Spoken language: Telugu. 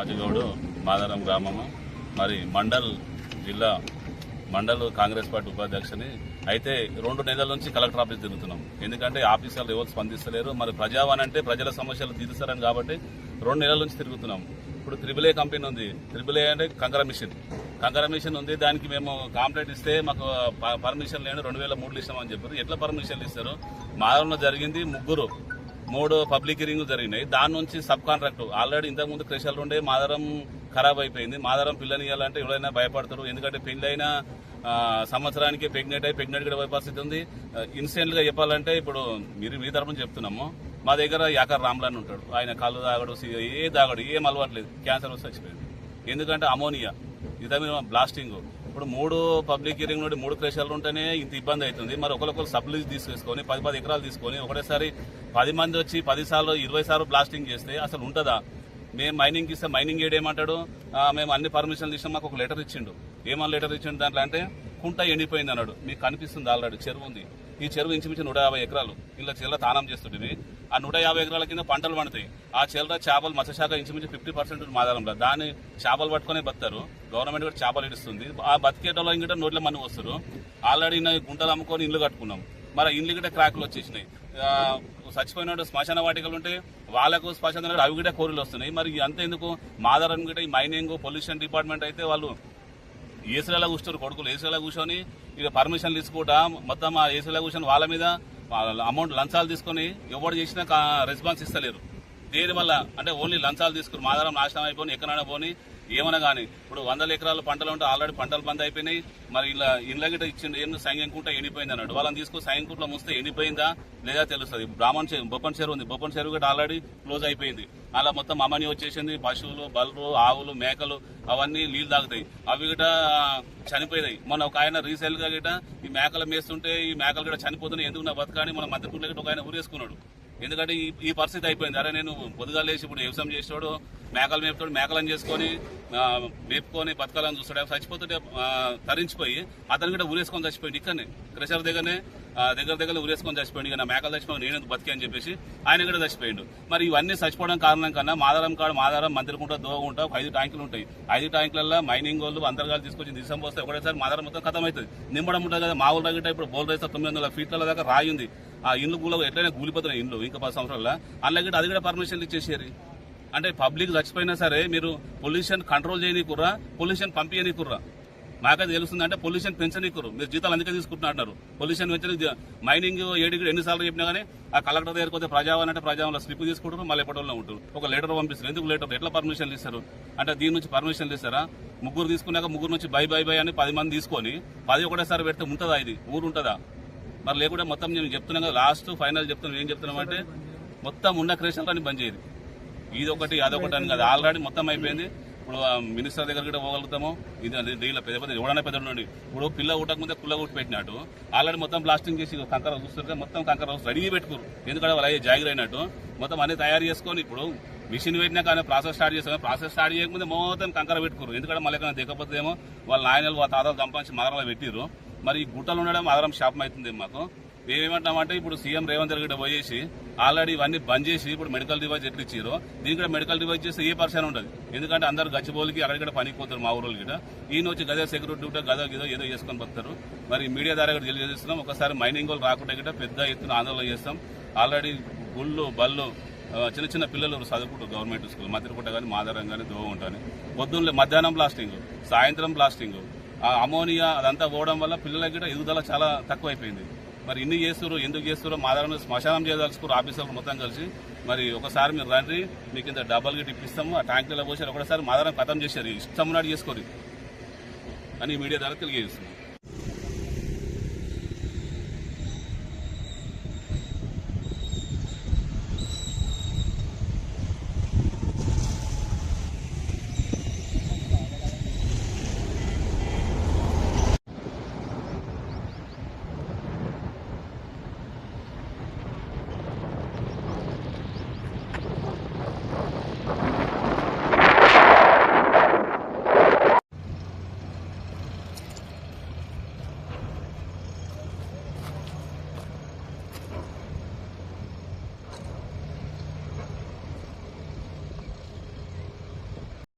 రాజగౌడు మాదారం గ్రామము. మరి మండల్ జిల్లా మండల్ కాంగ్రెస్ పార్టీ ఉపాధ్యక్షుని. అయితే రెండు నెలల నుంచి కలెక్టర్ ఆఫీస్ తిరుగుతున్నాం. ఎందుకంటే ఆఫీసర్లు ఎవరు స్పందిస్తలేరు. మరి ప్రజావాణి అంటే ప్రజల సమస్యలు తీరుస్తారని కాబట్టి రెండు నెలల నుంచి తిరుగుతున్నాం. ఇప్పుడు త్రిబుల్ ఏ కంపెనీ ఉంది. త్రిబుల్ ఏ అంటే కంకర మిషన్. కంకర మిషన్ ఉంది. దానికి మేము కాంప్లైంట్ ఇస్తే మాకు ప- పర్మిషన్ లేని రెండు వేల మూడులు ఇస్తామని చెప్పారు. ఎట్లా పర్మిషన్లు ఇస్తారు? మాదారంలో జరిగింది ముగ్గురు. మూడు పబ్లిక్ హియరింగ్ జరిగినాయి. దాని నుంచి సబ్ కాంట్రాక్ట్. ఆల్రెడీ ఇంతకుముందు క్రెషర్లు ఉండే మాదరం ఖరాబ్ అయిపోయింది. మాదరం పిల్లని ఇవ్వాలంటే ఎవరైనా భయపడతారు. ఎందుకంటే పెళ్ళైన సంవత్సరానికి ప్రెగ్నెంట్ అయి ప్రెగ్నెంట్ కూడా పోయే పరిస్థితి ఉంది. ఇన్సిడెంట్గా చెప్పాలంటే ఇప్పుడు మీరు మీ తరపున చెప్తున్నాము. మా దగ్గర యాకర్ రామ్లాన్ ఉంటాడు. ఆయన కళ్ళు తాగడు ఏ తాగడు ఏం అలవాట్లేదు. క్యాన్సర్ వచ్చి చచ్చిపోయింది ఎందుకంటే అమోనియా. ఇదే బ్లాస్టింగ్. ఇప్పుడు మూడు పబ్లిక్ హియరింగ్ నుండి మూడు క్రేషాలు ఉంటేనే ఇంత ఇబ్బంది అవుతుంది. మరి ఒకరికొకరు సబ్లీజ్ తీసుకొని పది పది ఎకరాలు తీసుకొని ఒకటేసారి పది మంది వచ్చి పది సార్లు ఇరవై సార్లు బ్లాస్టింగ్ చేస్తే అసలు ఉంటుందా? మేము మైనింగ్ ఇస్తే మైనింగ్ ఏడు మేము అన్ని పర్మిషన్లు ఇచ్చినా మాకు ఒక లెటర్ ఇచ్చిండు. ఏమని లెటర్ ఇచ్చిండు దాంట్లో అంటే కుంట ఎండిపోయింది అన్నాడు. మీకు కనిపిస్తుంది ఆల్రెడీ చెరువు ఉంది. ఈ చెరువు ఇంచుమించు నూట యాభై ఎకరాలు. ఇలా చెల్ల తానం చేస్తుంటుంది ఆ నూట యాభై ఎకరాల కింద పంటలు పండుతాయి. ఆ చెల్ల చేపలు మత్స్యశాఖ ఇంచుమించు ఫిఫ్టీ పర్సెంట్ మాదారంలో దాన్ని చేపలు పట్టుకునే బతారు గవర్నమెంట్ కూడా చేపలు ఇస్తుంది ఆ బతికేటలో ఇంకా నోట్ల మంది వస్తారు ఆల్రెడీ గుంటలు అమ్ముకొని ఇల్లు కట్టుకున్నాం. మరి ఇండ్లు ఇల్లు గిట్ట క్రాకులు వచ్చేసినాయి. ఆ, చచ్చిపోయిన శ్మశాన వాటికలు ఉంటే వాళ్ళకు శ్మశాన అవి కూడా కోరులు వస్తున్నాయి. మరి అంతే ఎందుకు? మాదారం గిట్ట ఈ మైనింగ్ పొల్యూషన్ డిపార్ట్మెంట్ అయితే వాళ్ళు ఏసీలలో కూర్చోరు కొడుకులు ఏసీలలో కూర్చొని ఇక పర్మిషన్లు తీసుకుంటా మొత్తం ఆ ఏసీలో కూర్చొని వాళ్ళ మీద అమౌంట్ లంచాలు తీసుకొని ఎవరు చేసినా కా- రెస్పాన్స్ ఇస్తలేరు. దేని వల్ల? అంటే ఓన్లీ లంచాలు తీసుకుని మాదారం నాశనం అయిపోయి ఎక్కడైనా పోని ఏమన్నా కానీ ఇప్పుడు వందల ఎకరాల పంటలు ఉంటే ఆల్రెడీ పంటలు బంద్ అయిపోయినాయి. మరి ఇలా ఇండ్ల గిట్ట ఇచ్చింది ఏం సంగంకుంట ఎండిపోయింది అన్నాడు. వాళ్ళని తీసుకుని సంగంకుంటలో ముస్తే ఎండిపోయిందా లేదా తెలుస్తుంది. బ్రాహ్మణ్ చెరువు బొప్పన్ చెరువు ఉంది. బొప్పన్ చెరువు కూడా ఆల్రెడీ క్లోజ్ అయిపోయింది. అలా మొత్తం అమని వచ్చేసింది. పశువులు బల్లు ఆవులు మేకలు అవన్నీ నీళ్ళు తాగుతాయి. అవి గిట చనిపోయినాయి. మొన్న ఒక ఆయన రీసెల్ గిట ఈ మేకలు మేస్తుంటే ఈ మేకలు కూడా చనిపోతున్నాయి. ఎందుకు నా బతకాని మన మధ్యపూర్లో గిట్ట ఒక ఆయన ఊరేసుకున్నాడు. ఎందుకంటే ఈ ఈ పరిస్థితి అయిపోయింది. అరే నేను పొద్దుగా లేచి ఇప్పుడు వ్యవసాయం చేసేవాడు మేకలు మేపుతాడు మేకలను చేసుకొని మేపుకొని బతకాలని చూస్తాడు. చచ్చిపోతుంటే తరించిపోయి అతను కూడా ఊరేసుకొని చచ్చిపోయింది ఇక్కడనే. క్రెషర్ దగ్గరనే దగ్గర దగ్గర ఊరేసుకొని చచ్చిపోయింది ఇక నా మేకలు చచ్చిపోయి నేను బతికే అని చెప్పేసి ఆయన కూడా చచ్చిపోయిండు. మరి ఇవన్నీ చచ్చిపోవడం కారణం కన్నా మాదారం కాడు మాదారం మందిరకుంటా దోగుంటా ఐదు ట్యాంకులు ఉంటాయి. ఐదు ట్యాంకులలో మైనింగ్ వాళ్ళు అంతర్గాలు తీసుకొచ్చి దిశం పోస్తే ఒకటేసారి మాదారం మొత్తం ఖతం అవుతుంది నింపడం ఉంటుంది కదా మా ఊళ్ళో గిట్ట ఇప్పుడు బోల్ రైస్ తొమ్మిది వందల ఫీట్ల దాకా రాయి ఉంది. ఆ ఇండ్లు కూడా ఎట్లయినా కూలిపోతున్నాయి ఇండ్లు ఇంకా పది సంవత్సరాల అలాగే అది కూడా పర్మిషన్లు ఇచ్చేసారు అంటే పబ్లిక్ చచ్చిపోయినా సరే మీరు పొల్యూషన్ కంట్రోల్ చేయనీకుర్రా పొల్యూషన్ పంపించనీకుర్రా మాకైతే తెలుస్తుంది అంటే పొల్యూషన్ పెంచనీకురు మీరు జీతాలు అందుకే తీసుకుంటున్నారు పొల్యూషన్ పెంచని మైనింగ్ ఏడికి ఎన్నిసార్లు చెప్పినా కానీ ఆ కలెక్టర్ దగ్గరికి పోతే ప్రజావన్ అంటే ప్రజావాళ్ళ స్లిప్ తీసుకుంటారు మళ్ళీ ఎప్పటిలో ఉంటారు. ఒక లెటర్ పంపిస్తారు. ఎందుకు లెటర్? ఎట్లా పర్మిషన్లు ఇస్తారు? అంటే దీని నుంచి పర్మిషన్లు ఇస్తారా? ముగ్గురు తీసుకున్నాక ముగ్గురు నుంచి బై బై బై అని పది మంది తీసుకొని పది ఒకటేసారి పెడితే ఉంటుందా ఇది? ఊరు ఉంటుందా మరి లేకుండా మొత్తం నేను చెప్తున్నాం కదా లాస్ట్ ఫైనల్ చెప్తున్నాను ఏం చెప్తున్నామంటే మొత్తం ఉన్న క్రేషన్లని బంద్ చేయదు. ఇది ఒకటి అదొకటి అని కాదు. ఆల్రెడీ మొత్తం అయిపోయింది. ఇప్పుడు మినిస్టర్ దగ్గర కూడా పోగలుగుతాము. ఇది డీలో పెద్ద పెద్ద ఎవడన్నా పెద్ద ఉండండి. ఇప్పుడు పిల్ల ఊటక ముందే కుల్ల ఊటి పెట్టినట్టు ఆల్రెడీ మొత్తం బ్లాస్టింగ్ చేసి కంకర చూస్తుంటే మొత్తం కంకర రెడీ పెట్టుకోరు ఎందుకంటే వాళ్ళు అయ్యే జాగిర్ అయినట్టు మొత్తం అన్ని తయారు చేసుకొని ఇప్పుడు మిషన్ పెట్టినా కానీ ప్రాసెస్ స్టార్ట్ చేసాము ప్రాసెస్ స్టార్ట్ చేయకముందే మొత్తం కంకర పెట్టుకోరు ఎందుకంటే మళ్ళీ ఎక్కడ దిగకపోతేమో వాళ్ళ నాయనలు వాళ్ళ తాతలు సంపాదించి మగరాలు పెట్టిరు మరి ఈ గుట్టలు ఉండడం ఆధారం శాపం అవుతుంది మాకు. మేమేమంటామంటే ఇప్పుడు సీఎం రేవంత్ రెడ్డి పోయేసి ఆల్రెడీ ఇవన్నీ బంద్ చేసి ఇప్పుడు మెడికల్ డివైజ్ ఎట్లా ఇచ్చారో దీనికి కూడా మెడికల్ డివైజ్ చేస్తే ఏ పర్సన్ ఉండదు. ఎందుకంటే అందరు గచ్చిబోలికి అక్కడికి పనికి పోతారు మా ఊరోళ్ళు కూడా ఈయన వచ్చి గదే సెక్యూరిటీ డ్యూటీ గదో ఏదో ఏదో చేసుకొని పోతారు. మరి మీడియా ద్వారా కూడా తెలియజేస్తున్నాం. ఒకసారి మైనింగ్ వాళ్ళు రాకుండా గిట పెద్ద ఎత్తున ఆందోళన చేస్తాం. ఆల్రెడీ గుళ్ళు బళ్ళు చిన్న చిన్న పిల్లలు చదువుకుంటారు గవర్నమెంట్ స్కూల్ మధ్యపుట్ట కానీ మాదారం కానీ దోవ ఉంటాను పొద్దున్నే మధ్యాహ్నం బ్లాస్టింగ్ సాయంత్రం బ్లాస్టింగ్ అమోనియా అదంతా పోవడం వల్ల పిల్లలకి కూడా ఎదుగుదల చాలా తక్కువైపోయింది. మరి ఇన్ని చేస్తారు ఎందుకు చేస్తారో మాదారం శ్మశానం చేయదలుచుకోరు ఆఫీసర్లు మొత్తం కలిసి. మరి ఒకసారి మీరు రండి మీకు ఇంత డబ్బులు గిట్ ఇప్పిస్తాము ఆ ట్యాంకులలో పోసారు ఒకసారి మా దగ్గర కథం చేశారు ఇష్టం నాడు చేసుకోరు అని మీడియా ద్వారా తెలియజేస్తున్నాం.